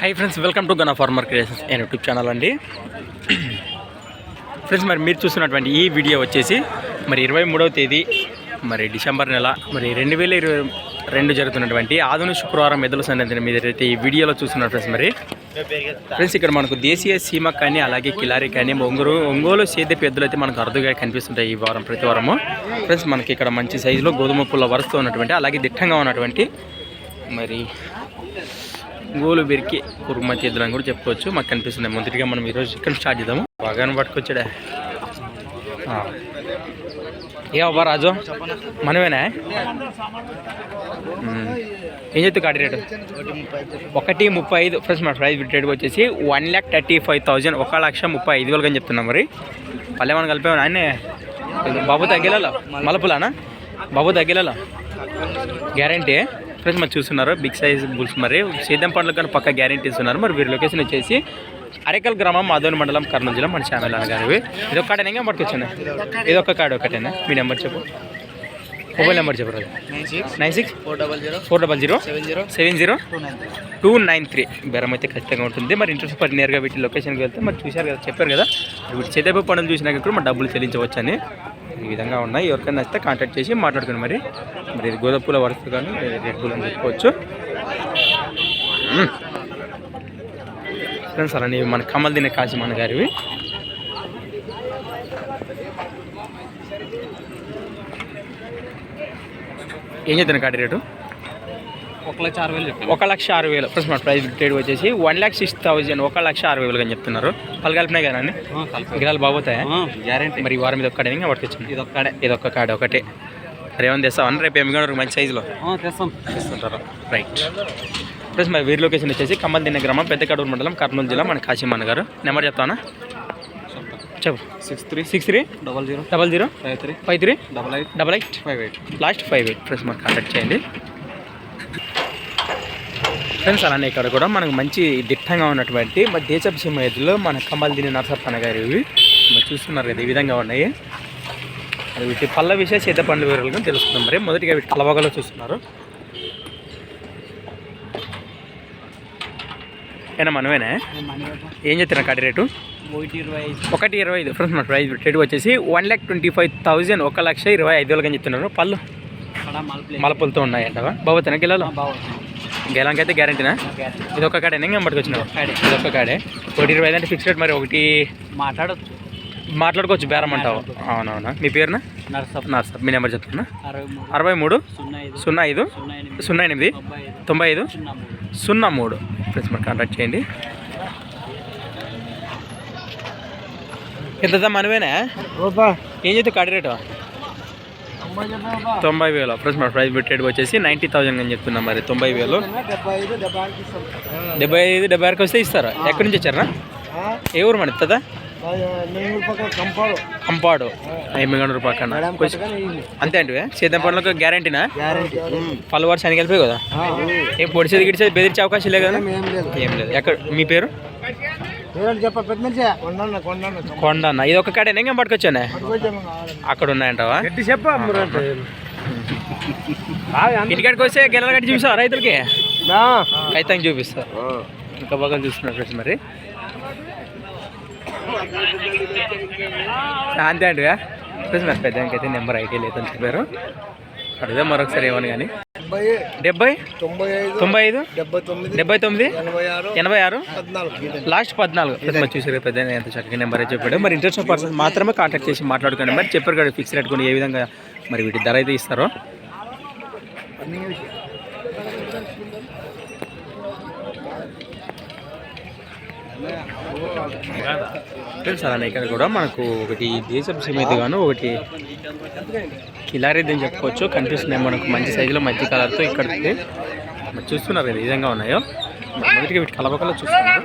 Hi friends welcome to Gana farmer creations and YouTube channel అండి. Friends మరి మీరు చూస్తున్నటువంటి ఈ వీడియో వచ్చేసి మరి ఇరవై మూడవ తేదీ మరి డిసెంబర్ నెల మరి రెండు వేల ఇరవై రెండు జరుగుతున్నటువంటి ఆధునిక శుక్రవారం ఎదుల సన్నిధిని మీద అయితే ఈ వీడియోలో చూస్తున్నారు ఫ్రెండ్స్ మరి. ఫ్రెండ్స్ ఇక్కడ మనకు దేశీయ సీమ కానీ అలాగే కిలారి కానీ ఒంగోలు ఒంగోలు సేద్యపు ఎద్దులు అయితే మనకు అరుదుగా కనిపిస్తుంటాయి ఈ వారం ప్రతి వారము. ఫ్రెండ్స్ మనకి ఇక్కడ మంచి సైజులో గోధుమ పుల్ల వరుసతో ఉన్నటువంటి అలాగే దిట్టంగా ఉన్నటువంటి మరి గోలు బెరికి కురుమతి ఎద్దులని కూడా చెప్పుకోవచ్చు. మాకు కనిపిస్తుంది. మొదటిగా మనం ఈరోజు ఇక్కడ స్టార్ట్ చేద్దాము. బాగానే పట్టుకొచ్చాడా. ఏ అవ్వ రాజు? మనమేనా? ఏం చెప్తే కాటి రేటు? ఒకటి ముప్పై ఐదు. ఫ్రెండ్స్ మన ప్రైస్ రేట్ వచ్చేసి one lakh thirty five thousand. ఒక లక్ష ముప్పై ఐదు వేలు అని చెప్తున్నాం మరి. మళ్ళీ మనం కలిపాము ఆయనే బాబు తగ్గేలా మలపులానా బాబు తగ్గేలా గ్యారంటీ? ఫ్రెండ్స్ మరి చూస్తున్నారు బిగ్ సైజ్ బుల్స్ మరి. సీతం పండ్లకు కానీ పక్క గ్యారంటీ ఇస్తున్నారు మరి వీరి లొకేషన్ వచ్చేసి అరేకల్ గ్రామం మాధవని మండలం కర్నూలు జిల్లా మన శ్యామల అనగారు ఇది ఒక్కటే పట్టుకొచ్చాను ఇది ఒక్క కార్డు ఒకటేనా మీ నెంబర్ చెప్పు. మొబైల్ నెంబర్ చెప్పు Raju. Nine six four double zero four double zero seven zero seven zero two nine three బెరం అయితే ఖచ్చితంగా ఉంటుంది. మరి ఇంట్రెస్ట్ పడి నేరుగా వీటి లొకేషన్కి వెళ్తే మరి చూశారు కదా చెప్పారు కదా. వీటి చేతపు పనులు చూసినాక కూడా మరి డబ్బులు చెల్లించవచ్చు అని ఈ విధంగా ఉన్నాయి. ఎవరికైనా నచ్చితే కాంటాక్ట్ చేసి మాట్లాడుకుని మరి. మరి ఇది గోధుమ పూల వరుస కానీ రెడ్ పూలు అని చెప్పుకోవచ్చు. ఫ్రెండ్స్ అలానే మన కమల్ దినే మన గారివి. ఏం చెప్తాను కాటి రేటు? ఒక లక్ష ఆరు వేలు ఒక లక్ష ఆరు వేలు. ఫస్ట్ మన ప్రైస్ రేట్ వచ్చేసి వన్ ల్యాక్ సిక్స్ థౌజండ్ ఒక లక్ష ఆరు వేలు అని చెప్తున్నారు. పలు కలిపినాయి కదా అండి గిరాలు బాగుతాయా గ్యారంటీ మరి ఈ వారం ఇది ఒక్కడే పట్టుకొచ్చింది ఇది ఒక్కడే ఇది ఒక్క కార్డు ఒకటే. మరి ఏమైనా తెస్తామని రేపు ఎమ్మిగా మంచి సైజులో తెస్తాం. తెస్తుంటారు. రైట్ ప్లస్ మరి వీరి లొకేషన్ వచ్చేసి కమ్మల్ దిన్న గ్రామం పెద్ద కడూరు మండలం కర్నూలు జిల్లా మన కాశీమన్న గారు. నెంబర్ చెప్తానా చెప్పు. Six three six three double zero double zero five three five three double eight double eight five eight last five eight friends మనకు కాంటాక్ట్ చేయండి. ఫ్రెండ్స్ అలానే ఇక్కడ కూడా మనకు మంచి దిట్టంగా ఉన్నటువంటి మన దేశపు సింహ ఎద్దులో మన కమల్ దిని నరసప్పన్న గారు ఇవి. మరి చూస్తున్నారు కదా ఈ విధంగా ఉన్నాయి. మరి వీటి పళ్ళ విషయ చేత పండ్ల వివరాలుగా తెలుసుకుందాం మరి. మొదటిగా వీటి కలవగలో చూస్తున్నారు. ఏనా మనమేనా? ఏం చెప్తున్నా కాటి రేటు? ఒకటి ఇరవై ఐదు. ఒకటి ఇరవై ఐదు. ఫ్రెండ్స్ మన ప్రైస్ రేట్ వచ్చేసి one lakh twenty five thousand ఒక లక్ష ఇరవై ఐదు వేలుగా చెప్తున్నారు. పళ్ళు మలపులతో ఉన్నాయంటవా? బాబోతున్నా గిలాలో బాగుంది గెలాంకి అయితే గ్యారంటీనా ఇది ఒక కాడే ఇంకా పట్టుకొచ్చినావు కాడే. ఇది ఒక కాడే. ఒకటి ఇరవై ఐదు అంటే ఫిక్స్ రేట్ మరి ఒకటి మాట్లాడొచ్చు మాట్లాడుకోవచ్చు బేరం అంటావు. అవునవునా? మీ పేరునా? నర్సప్ మీ నెంబర్ చెప్తున్నా. అరవై మూడు సున్నా ఐదు సున్నా ఎనిమిది తొంభై ఐదు సున్నా మూడు ఫ్రెండ్స్ మరి కాంటాక్ట్ చేయండి. ఎంత మనవేనా? ఏం చేస్తే కాడి రేటు? తొంభై వేలు ఫ్రెండ్స్ మన ప్రైస్ పెట్టేది వచ్చేసి నైంటీ థౌజండ్ అని చెప్తున్నాం మరి తొంభై వేలు డెబ్బై ఐదు డెబ్బై ఆరుకి వస్తే ఇస్తారా? ఎక్కడి నుంచి వచ్చారా? ఏ ఊరు మన ఇస్తుందా కంపాడు. ఎమ్మిగండూరు పక్కన. అంతే అంటే సీతం పండ్లకు గ్యారంటీనా? గ్యారంటీ. పలు అని కలిపే కదా? ఏం పొడిచేది గిడిచేది బెదిరించే అవకాశం లేదు కదా? ఏం లేదు. ఎక్కడ? మీ పేరు? కొండన్న కొండన్న కొండ. అన్న ఇది ఒక కాడే నేను పట్టుకొచ్చానే? అక్కడ ఉన్నాయంటావా గట్టి చెప్ప ఇంటికాడికి వస్తే గెలలు కట్టి చూపిస్తావా రైతులకి? ఖచ్చితంగా చూపిస్తారు ఇంకా బాగా చూస్తున్నారు ఫ్రెండ్స్ మరి. అంతే అండి ఫ్రెండ్స్ మరి పెద్దానికి అయితే నెంబర్ ఐటీ లేదని చెప్పారు. అడిగితే మరొకసారి ఏమని కానీ. డెబ్బై తొంభై ఐదు డెబ్బై తొమ్మిది ఎనభై ఆరు? లాస్ట్ పద్నాలుగు. మరి చూసారు పెద్ద ఎంత చక్కగా నెంబర్ చెప్పాడు. మరి ఇంట్రెస్ట్ పర్సన్ మాత్రమే కాంటాక్ట్ చేసి మాట్లాడుకోండి. మరి చెప్పారు కదా ఫిక్స్ రేట్ కొని ఏ విధంగా మరి వీటి ధర అయితే ఇస్తారో. అలానే ఇక్కడ కూడా మనకు ఒకటి దేశపు సీమైతే గాను ఒకటి కిలారీది అని చెప్పుకోవచ్చు. కనిపిస్తున్నాయి మనకు మంచి సైజులో మంచి కలర్తో ఇక్కడికి మరి చూస్తున్నారు ఏ విధంగా ఉన్నాయో? మొదటిగా వీటి కలవకలో చూస్తున్నారు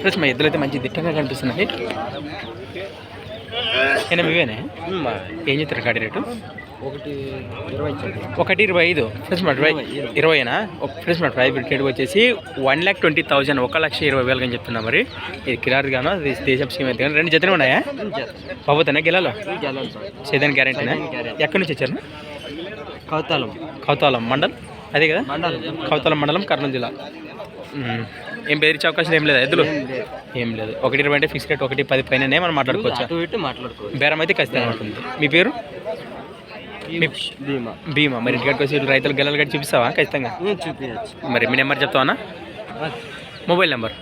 ఫ్రెండ్స్ మా ఇద్దరు అయితే మంచి దిట్టంగా కనిపిస్తున్నాయి. ఇవేనే ఏం చెప్తారు గాడి రేటు? ఒకటి ఇరవై ఒకటి ఇరవై ఐదు. ఫ్రెండ్స్ మా డ్రై ఇరవైనా ఫ్రెండ్స్ మా డ్రై రేట్ వచ్చేసి వన్ ల్యాక్ ట్వంటీ థౌసండ్ ఒక లక్ష ఇరవై వేలు అని చెప్తున్నా మరి. ఇది కిరారు గాను? అది దేశపు సీమ అయితే రెండు జతలు ఉన్నాయా? బాబోతానే గెలాలో? సేదాని గ్యారెంటీనా ఎక్కడి నుంచి వచ్చారు? కౌతాలం. కౌతాలం మండల్? అదే కదా? మండలం. కౌతల మండలం కర్నూలు జిల్లా. ఏం బెదిరించే అవకాశం ఏం లేదా? ఎద్దులు? ఏం లేదు. ఒకటి ఇరవై అంటే ఫిక్స్ రేట్ ఒకటి పది పైన మనం మాట్లాడుకోవచ్చా. బేరం అయితే ఖచ్చితంగా ఉంటుంది. మీ పేరు? భీమా. భీమా. మరి ఇంటికాడికి వచ్చి రైతులు గెలలు గట్టి చూపిస్తావా? ఖచ్చితంగా? చూపించచ్చు మరి మీ నెంబర్ చెప్తావా మొబైల్ నెంబర్.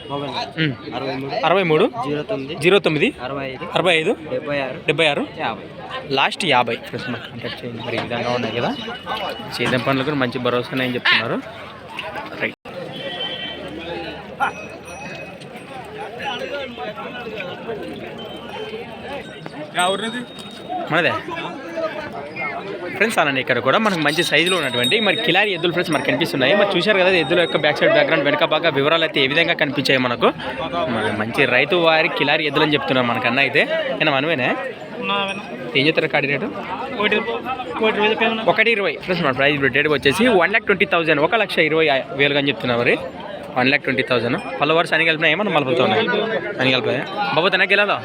అరవై మూడు. జీరో తొమ్మిది. జీరో తొమ్మిది. అరవై ఐదు. అరవై ఐదు. డెబ్బై ఆరు. డెబ్బై ఆరు. యాభై. లాస్ట్ యాభై. ఫ్రెండ్స్ మాకు కాంటాక్ట్ చేయండి. మరి ఈ విధంగా ఉన్నాయి కదా. సేద్యం పనులు కూడా మంచి భరోసా అని చెప్తున్నారు రైట్ మనదే? ఫ్రెండ్స్ అలానే ఇక్కడ కూడా మనకు మంచి సైజులో ఉన్నటువంటి మరి కిలారి ఎద్దులు ఫ్రెండ్స్ మనకు కనిపిస్తున్నాయి. మరి చూశారు కదా ఎద్దుల యొక్క బ్యాక్ సైడ్ బ్యాక్గ్రౌండ్ వెనక బాగా వివరాలు అయితే ఏ విధంగా కనిపించాయి మనకు. మంచి రైతు వారి కిలారి ఎద్దులు అని చెప్తున్నాం మనకన్నా అయితే. నేను మనమేనే ఏం చెప్తారు కాడి రేటు? ఒకటి ఇరవై. ఫ్రెండ్స్ మన ప్రైజ్ రేట్ వచ్చేసి వన్ ల్యాక్ ట్వంటీ థౌసండ్ ఒక లక్ష ఇరవై వేలుగా అని చెప్తున్నాం మరి. వన్ ల్యాక్ ట్వంటీ థౌసండ్ పల్లవర్స్ అని కలిపినా? ఏమన్నా మలుపుతున్నాయి అని కలిపి బాబు తనకి గెలాలో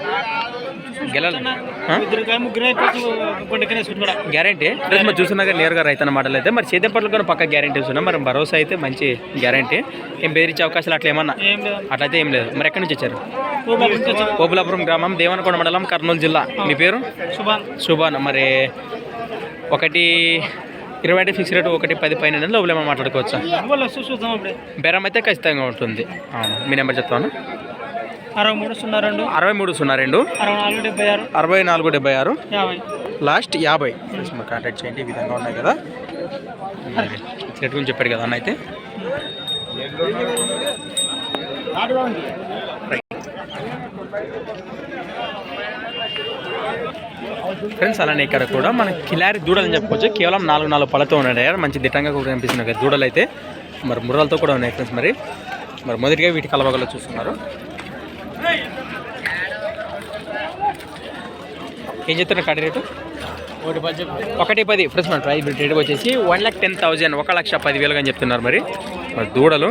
గెలాలి గ్యారంటీ? ఫ్రెండ్స్ మరి చూస్తున్నా కానీ నేరుగా రైతు మాటలు అయితే. మరి చేతి పట్ల కూడా పక్క గ్యారంటీ ఇస్తున్నాం. మరి భరోసా అయితే మంచి గ్యారంటీ. ఏం బెదిరించే అవకాశాలు అట్లా ఏమన్నా? అట్లయితే ఏం లేదు. మరి ఎక్కడి నుంచి వచ్చారు? కోపులాపురం గ్రామం దేవనకొండ మండలం కర్నూలు జిల్లా. మీ పేరు? శుభాన్ మరి ఒకటి ఇరవై అంటే ఫిక్స్ రేట్ ఒకటి పది పైన లోపల ఏమైనా మాట్లాడుకోవచ్చా? బేరం అయితే ఖచ్చితంగా ఉంటుంది. మీ నెంబర్ చెప్తాను అరవై మూడు సున్నా రెండు. అరవై మూడు సున్నా రెండు. అరవై నాలుగు డెబ్బై ఆరు. అరవై నాలుగు డెబ్బై ఆరు. యాభై. లాస్ట్ యాభై. కాంటాక్ట్ చేయండి ఈ విధంగా ఉన్నాయి కదా. గురించి చెప్పాడు కదా అన్న అయితే. ఫ్రెండ్స్ అలానే ఇక్కడ కూడా మన కిలారి దూడలు అని చెప్పుకోవచ్చు కేవలం నాలుగు నాలుగు పళ్ళతో ఉన్నాయి. మంచి దిట్టంగా కూడా కనిపిస్తున్నాయి కదా దూడలు అయితే. మరి ముర్రలతో కూడా ఉన్నాయి ఫ్రెండ్స్ మరి. మరి మొదటిగా వీటి కలవగల చూస్తున్నారు. ఏం చెప్తున్నారు కాడి రేటు? ఒకటి పది ఒకటి పది. ఫ్రెండ్స్ మన ప్రైస్ రేట్ వచ్చేసి వన్ లాక్ టెన్ థౌజండ్ ఒక లక్ష పదివేలుగా అని చెప్తున్నారు మరి. మరి దూడలు.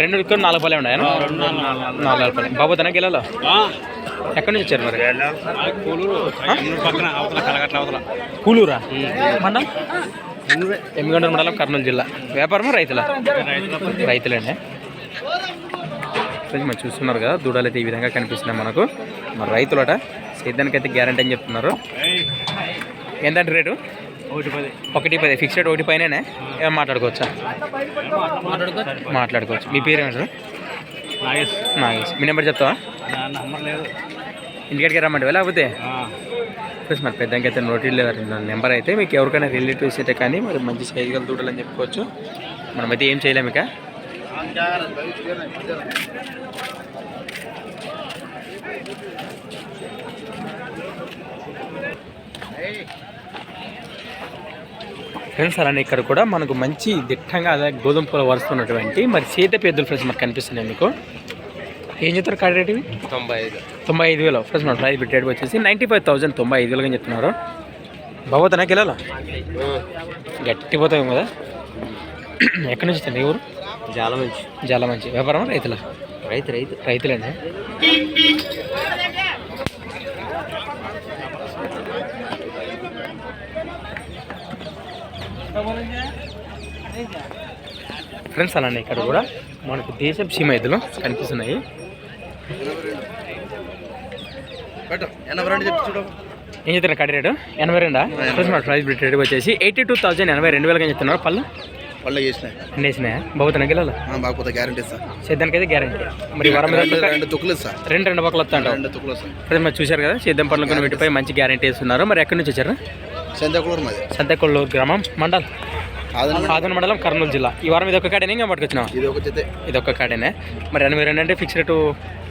రెండు ఇక్కడ నాలుగు పల్లె ఉన్నాయా? నాలుగు పల్లె బాబు తన గెలలో? ఎక్కడి నుంచి వచ్చారు మరి? కూలూరా. మండలం ఎమ్మిగొండ మండలం కర్నూలు జిల్లా. వ్యాపారమా రైతుల? రైతులేనే. ఫ్రెండ్స్ మనం చూస్తున్నారు కదా దూడలు అయితే ఈ విధంగా కనిపిస్తున్నాయి మనకు. మరి రైతులట సేద్యానికి అయితే గ్యారంటీ అని చెప్తున్నారు. ఎంతంటే రేటు? ఒకటి పది ఒకటి పది ఫిక్స్డ్ ఒకటి పైననే? ఏం మాట్లాడుకోవచ్చా? మాట్లాడుకోవచ్చు. మీ పేరు ఏమంటారు? నాగేష్. నాగేష్. మీ నెంబర్ చెప్తావా? నా ఇంటికాడికి రమ్మంటే లేకపోతే? ప్లస్ మరి పెద్దకి అయితే నోటీలు లేదు నెంబర్ అయితే. మీకు ఎవరికైనా రిలేటివ్స్ అయితే కానీ మరి మంచి సైజు గల దూడలు అని చెప్పుకోవచ్చు. మనమైతే ఏం చేయలేము ఇక. ఫ్రెండ్స్ అలానే ఇక్కడ కూడా మనకు మంచి దిట్టంగా అదే గోధుమ పూల వరుస్తున్నటువంటి మరి సీత పెద్దలు ఫ్రెండ్స్ మనకు కనిపిస్తున్నాయి మీకు. ఏం చెప్తారు కాడి రేట్ ఇవి? తొంభై ఐదు తొంభై ఐదు వేలు. ఫ్రెండ్స్ మన ప్రైస్ రేట్ వచ్చేసి నైంటీ ఫైవ్ థౌసండ్ తొంభై ఐదు వేలుగా చెప్తున్నారు. బాబోతనా కిలోలా గట్టి పోతాం కదా? ఎక్కడి నుంచి వచ్చింది ఊరు? చాలా మంచి. చాలా మంచి. వ్యాపారం రైతుల? రైతు రైతు. రైతులండి ఫ్రెండ్స్ అలానే ఇక్కడ కూడా మనకు దేశం సీమ ఎద్దులు కనిపిస్తున్నాయి ఏం చెప్తున్నారు కడి రేటు? ఎనభై రెండా? ప్రైస్ రేట్ వచ్చేసి ఎయిటీ టూ థౌసండ్ ఎనభై రెండు వేలుగా చెప్తున్నారు? పళ్ళు? పళ్ళు చేసినాయి ఎండేసినాయా బాగుతున్నాయి గిల్లలు బాగుపోతే గ్యారంటీ సార్. సేద్యానికి అయితే గ్యారంటీ మరి వరం రెండు తుక్కులు సార్. రెండు రెండు పక్కలు వస్తా రెండు తుక్కులు సార్ మరి చూశారు కదా సేద్యం పనులు కొన్ని వీటిపై మంచి గ్యారంటీ ఇస్తున్నారు. మరి ఎక్కడి నుంచి వచ్చారు? సంతకూరు మాది. సంతకొల్లూరు గ్రామం మండల్? ఆదన మండలం. కర్నూలు జిల్లా. ఈ వారం ఇది ఒక కాడేనే? ఇంకా పట్టుకొచ్చినావు ఇది ఒక జతే ఇది ఒక్క కాడేనే? మరి ఎనభై రెండు అంటే ఫిక్స్ రేటు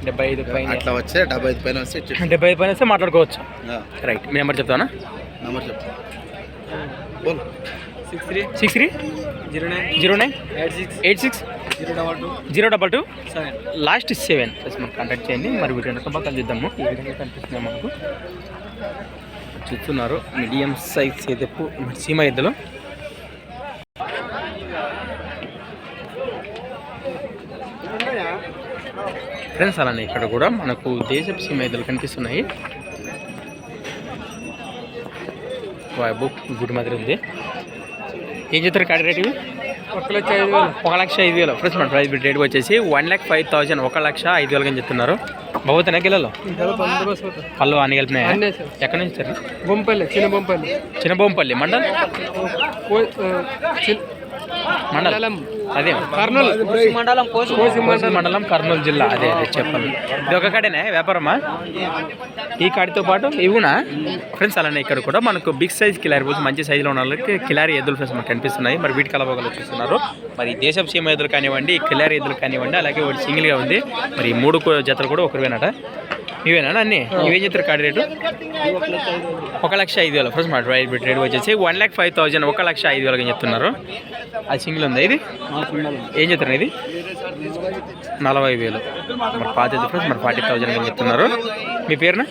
డెబ్బై ఐదు పైన అట్లా వచ్చే డెబ్బై ఐదు పైన వస్తే డెబ్బై ఐదు పైన వస్తే మాట్లాడుకోవచ్చు. రైట్ మీ నెంబర్ చెప్తానా నెంబర్ బోల్. Six three zero nine zero nine eight six eight six zero double two zero double two seven last seven మనకు కాంటాక్ట్ చేయండి. మరి వీటి వెనక పక్కన చూద్దాము ఈ విధంగా కనిపిస్తున్నాయి మనకు చూస్తున్నారు మీడియం సైజ్ ఎదుపు సీమ ఎద్దులు. ఫ్రెండ్స్ అలానే ఇక్కడ కూడా మనకు దేశపు సీమ ఎద్దులు కనిపిస్తున్నాయి. బుక్ గుడి మాదిరి ఉంది. ఏం చెప్తారు కాడి రేట్ ఒక లక్ష ఐదు వేలు. ఒక లక్ష ఐదు వేలు. ఫ్రెండ్స్ మన ప్రైస్ రేట్ వచ్చేసి వన్ ల్యాక్ ఫైవ్ థౌసండ్ ఒక లక్ష ఐదు వేలకి అని చెప్తున్నారు. బందోబస్తు అవుతుంది పళ్ళు అన్ని కలిపినాయా? ఎక్కడి నుంచి సార్ బొంపల్లి చిన్న బొంపల్లి. చిన్నబొంపల్లి మండల్? కో- ఆ, చిన్- మండల్? మండలం అదే. కర్నూలు. మండలం కోసి మండలం. కర్నూలు జిల్లా. అదే అదే చెప్పాలి. ఇది ఒక కాడేనా? వ్యాపారమా? ఈ కాడితో పాటు ఇవునా? ఫ్రెండ్స్ అలానే ఇక్కడ కూడా మనకు బిగ్ సైజ్ కిలారీ పోతే మంచి సైజులో ఉన్న వాళ్ళకి కిలారీ ఎద్దులు ఫ్రెండ్స్ మనకు కనిపిస్తున్నాయి. మరి వీటి కలబోగలు చూస్తున్నారు మరి దేశపు సీమ ఎద్దులు కానివ్వండి కిలారీ ఎద్దులు కానివ్వండి అలాగే ఒకటి సింగిల్గా ఉంది. మరి ఈ మూడు జతలు కూడా ఒకరివేనట. ఇవేనా అన్ని? ఇవేం చెప్తారు కాడి రేటు ఒక లక్ష ఐదు వేలు. ఫ్రెండ్స్ మా రైట్ రేట్ వచ్చేసి వన్ ల్యాక్ ఫైవ్ థౌజండ్ ఒక లక్ష ఐదు వేలకి చెప్తున్నారు. అది సింగిల్ ఉందా ఇది? ఏం చెప్తున్నారు ఇది? నలభై వేలు. మరి పాత ఫ్రెండ్స్ మరి ఫార్టీ థౌజండ్ అని చెప్తున్నారు. మీ పేరున?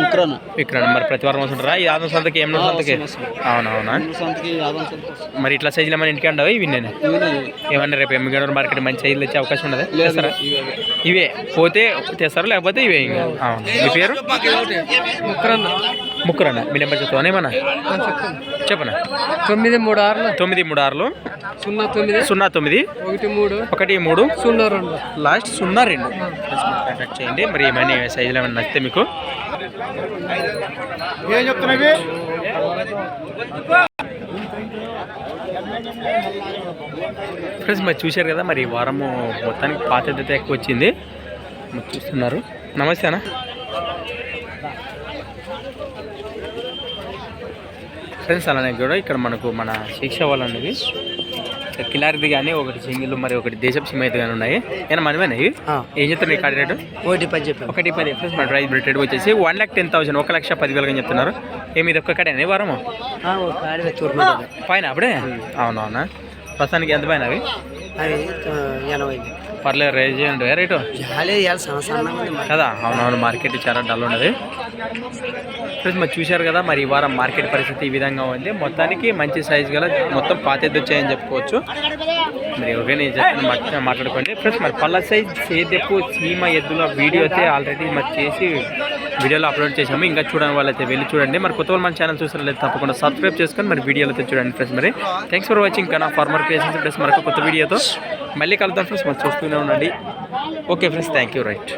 విక్రమ్. ఇక్కడ మరి ప్రతి వారం వస్తుంటారా ఈ ఆదం సంతకి ఏం సంతకి? అవునవునా? మరి ఇట్లా సైజులు ఏమైనా ఇంటికి ఉండవు ఇవి నేను? ఏమన్నా రేపు ఎమ్మిగనూరు మార్కెట్ మంచి సైజులు వచ్చే అవకాశం ఉండదా చేస్తారా ఇవే పోతే తెస్తారు? లేకపోతే ఇవే ఇంకా? అవును. మీ పేరు? ముక్కరన్న మీ నెంబర్ చెప్తాను ఏమన్నా చెప్పనా? తొమ్మిది మూడు ఆరులు. తొమ్మిది మూడు ఆరులు. సున్నా తొమ్మిది. సున్నా తొమ్మిది. ఒకటి మూడు. ఒకటి మూడు. సున్నా రెండు లాస్ట్ సున్నా రెండు. కాంటాక్ట్ చేయండి. మరి ఏమైనా సైజులు ఏమైనా నచ్చితే మీకు. ఏం చెప్తున్నావి ఫ్రెండ్స్ మరి చూశారు కదా మరి ఈ వారము మొత్తానికి పాత అయితే ఎక్కువ వచ్చింది. మరి చూస్తున్నారు. నమస్తే అన్న. ఫ్రెండ్స్ అలానే కూడా ఇక్కడ మనకు మన శిక్ష వాళ్ళు అనేది కిలారిది కానీ ఒకటి సింగిల్ మరి ఒకటి దేశపు సిమ్ అయితే కానీ ఉన్నాయి. ఏనా మనమేనా ఇవి? ఏం చెప్తారు ఈ కార్డు రేటు ఒకటి పది చెప్పాను ఒకటి పది ఫ్రెండ్స్ మన ప్రైస్ రేట్ వచ్చేసి వన్ ల్యాక్ టెన్ థౌసండ్ ఒక లక్ష పదివేలుగా చెప్తున్నారు. ఏమి ఇది ఒక్క కడేనా ఈ వారము? పైన అప్పుడే? అవునవునా ప్రస్తుతానికి ఎంత పైన అవి? ఎనభై పర్లేదు రేజ్ చేయండి రేటు. కదా అవునవును మార్కెట్ చాలా డల్ ఉన్నది. ఫ్రెండ్స్ మరి చూశారు కదా మరి ఈ వారం మార్కెట్ పరిస్థితి ఈ విధంగా ఉంది. మొత్తానికి మంచి సైజ్ గల మొత్తం పాత ఎద్దు వచ్చాయని చెప్పుకోవచ్చు. మరి ఎవరికైనా మాట్లాడుకోండి. ఫ్రెండ్స్ మరి పళ్ళ సైజ్ సేదెప్పు సీమ ఎద్దుల వీడియో అయితే ఆల్రెడీ మరి చేసి వీడియోలో అప్లోడ్ చేసాము ఇంకా చూడని వాళ్ళైతే వెళ్ళి చూడండి. మరి కొత్త వాళ్ళు మన ఛానల్ చూసినట్లయితే తప్పకుండా సబ్స్క్రైబ్ చేసుకొని మరి వీడియోలో అయితే చూడండి ఫ్రెండ్స్ మరి. Thanks for watching Kanna farmer creations plus మరొక కొత్త వీడియోతో మళ్ళీ కలుద్దాం ఫ్రెండ్స్. మరి చూస్తూనే ఉండండి. Okay friends thank you right